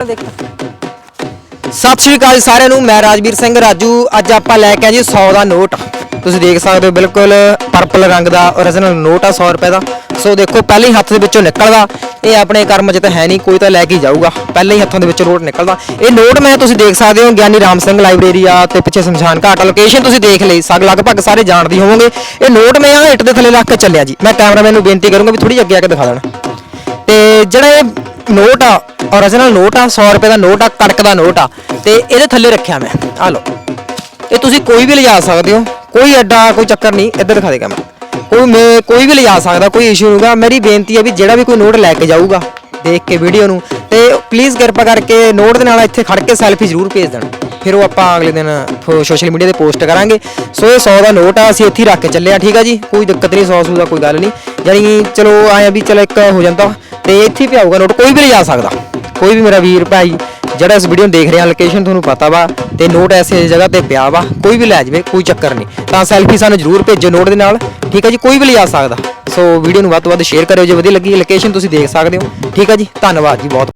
ਸਤਿ ਸ਼੍ਰੀ ਅਕਾਲ ਜੀ ਸਾਰਿਆਂ ਨੂੰ, ਮੈਂ ਰਾਜਵੀਰ ਸਿੰਘ ਰਾਜੂ। ਅੱਜ ਆਪਾਂ ਲੈ ਕੇ ਆਏ ਜੀ 100 ਦਾ ਨੋਟ। ਤੁਸੀਂ ਦੇਖ ਸਕਦੇ ਹੋ ਬਿਲਕੁਲ ਪਰਪਲ ਰੰਗ ਦਾ ਓਰੀਜਨਲ ਨੋਟ ਆ 100 ਰੁਪਏ ਦਾ। ਸੋ ਦੇਖੋ, ਪਹਿਲੇ ਹੀ ਹੱਥ ਦੇ ਵਿੱਚੋਂ ਨਿਕਲਦਾ। ਇਹ ਆਪਣੇ ਕਰਮ 'ਚ ਤਾਂ ਹੈ ਨਹੀਂ, ਕੋਈ ਤਾਂ ਲੈ ਕੇ ਜਾਊਗਾ। ਪਹਿਲੇ ਹੀ ਹੱਥਾਂ ਦੇ ਵਿੱਚੋਂ ਨੋਟ ਨਿਕਲਦਾ। ਇਹ ਨੋਟ ਮੈਂ ਤੁਸੀਂ ਦੇਖ ਸਕਦੇ ਹੋ, ਗਿਆਨੀ ਰਾਮ ਸਿੰਘ ਲਾਇਬ੍ਰੇਰੀ ਆ ਤੇ ਪਿੱਛੇ ਸ਼ਮਸ਼ਾਨ ਘਾਟ ਲੋਕੇਸ਼ਨ ਤੁਸੀਂ ਦੇਖ ਲਈ, ਸਗ ਲਗਭਗ ਸਾਰੇ ਜਾਣਦੇ ਹੋਵੋਗੇ। ਇਹ ਨੋਟ ਮੈਂ ਆ ਇੱਟ ਦੇ ਥੱਲੇ ਰੱਖ ਕੇ ਚੱਲਿਆ ਜੀ। ਮੈਂ ਕੈਮਰਾਮੈਨ ਨੂੰ ਬੇਨਤੀ ਕਰੂੰਗਾ ਵੀ ਥੋੜੀ ਜਿਹੀ ਅੱਗੇ ਆ ਕੇ ਦਿਖਾ ਦੇਣਾ। ਤੇ ਜਿਹੜਾ ਇਹ ਨੋਟ ਆ ਓਰੀਜਨਲ ਨੋਟ ਆ 100 ਰੁਪਏ ਦਾ ਨੋਟ ਆ ਕੜਕ ਦਾ ਨੋਟ ਆ। ਤੇ ਇਹਦੇ ਥੱਲੇ ਰੱਖਿਆ ਮੈਂ। ਆ ਲਓ। ਇਹ ਤੁਸੀਂ ਕੋਈ ਵੀ ਲਿਜਾ ਸਕਦੇ ਹੋ। ਕੋਈ ਐਡਾ ਕੋਈ ਚੱਕਰ ਨਹੀਂ। ਇੱਧਰ ਦਿਖਾ ਦੇਗਾ ਮੈਂ ਕੋਈ ਮੈਂ ਕੋਈ ਵੀ ਲਿਜਾ ਸਕਦਾ, ਕੋਈ ਇਸ਼ੂ ਨਹੀਂਗਾ ਮੇਰੀ ਬੇਨਤੀ ਹੈ ਵੀ ਜਿਹੜਾ ਵੀ ਕੋਈ ਨੋਟ ਲੈ ਕੇ ਜਾਊਗਾ, ਦੇਖ ਕੇ ਵੀਡੀਓ ਨੂੰ, ਤੇ ਪਲੀਜ਼ ਕਿਰਪਾ ਕਰਕੇ ਨੋਟ ਦੇ ਨਾਲ ਇੱਥੇ ਖੜ ਕੇ ਸੈਲਫੀ ਜ਼ਰੂਰ ਭੇਜ ਦੇਣਾ। ਫਿਰ ਉਹ ਆਪਾਂ ਅਗਲੇ ਦਿਨ ਸੋਸ਼ਲ ਮੀਡੀਆ ਤੇ ਪੋਸਟ ਕਰਾਂਗੇ। ਸੋ ਇਹ 100 ਦਾ ਨੋਟ ਆ, ਅਸੀਂ ਇੱਥੇ ਹੀ ਰੱਖ ਕੇ ਚੱਲੇ ਆ, ਠੀਕ ਆ ਜੀ? ਕੋਈ ਦਿੱਕਤ ਨਹੀਂ 100 ਸੂ ਦਾ ਕੋਈ ਗੱਲ ਨਹੀਂ। ਯਾਨੀ ਚਲੋ ਆਇਆ ਵੀ ਚਲੋ ਇੱਕ ਹੋ ਜਾਂਦਾ। ਤੇ ਇੱਥੇ ਹੀ ਪਿਆਊਗਾ ਨੋਟ, ਕੋਈ ਵੀ ਲਿਜਾ ਸਕਦਾ। ਕੋਈ ਵੀ ਮੇਰਾ ਵੀਰ ਭਾਈ ਜਿਹੜਾ ਇਸ ਵੀਡੀਓ ਨੂੰ ਦੇਖ ਰਿਹਾ ਲੋਕੇਸ਼ਨ ਤੁਹਾਨੂੰ ਪਤਾ ਵਾ ਤੇ ਨੋਟ ਐਸੇ ਜਗ੍ਹਾ ਤੇ ਪਿਆ ਵਾ, ਕੋਈ ਵੀ ਲੈ ਜਾਵੇ, ਕੋਈ ਚੱਕਰ ਨਹੀਂ। ਤਾਂ ਸੈਲਫੀ ਸਾਨੂੰ ਜ਼ਰੂਰ ਭੇਜੋ ਨੋਟ ਦੇ ਨਾਲ, ਠੀਕ ਹੈ ਜੀ? ਕੋਈ ਵੀ ਲਿਜਾ ਸਕਦਾ। ਸੋ ਵੀਡੀਓ ਨੂੰ ਵੱਧ ਤੋਂ ਵੱਧ ਸ਼ੇਅਰ ਕਰਿਓ ਜੇ ਵਧੀਆ ਲੱਗੀ ਲੋਕੇਸ਼ਨ ਤੁਸੀਂ ਦੇਖ ਸਕਦੇ ਹੋ। ਠੀਕ ਹੈ ਜੀ? ਧੰਨਵਾਦ ਜੀ, ਬਹੁਤ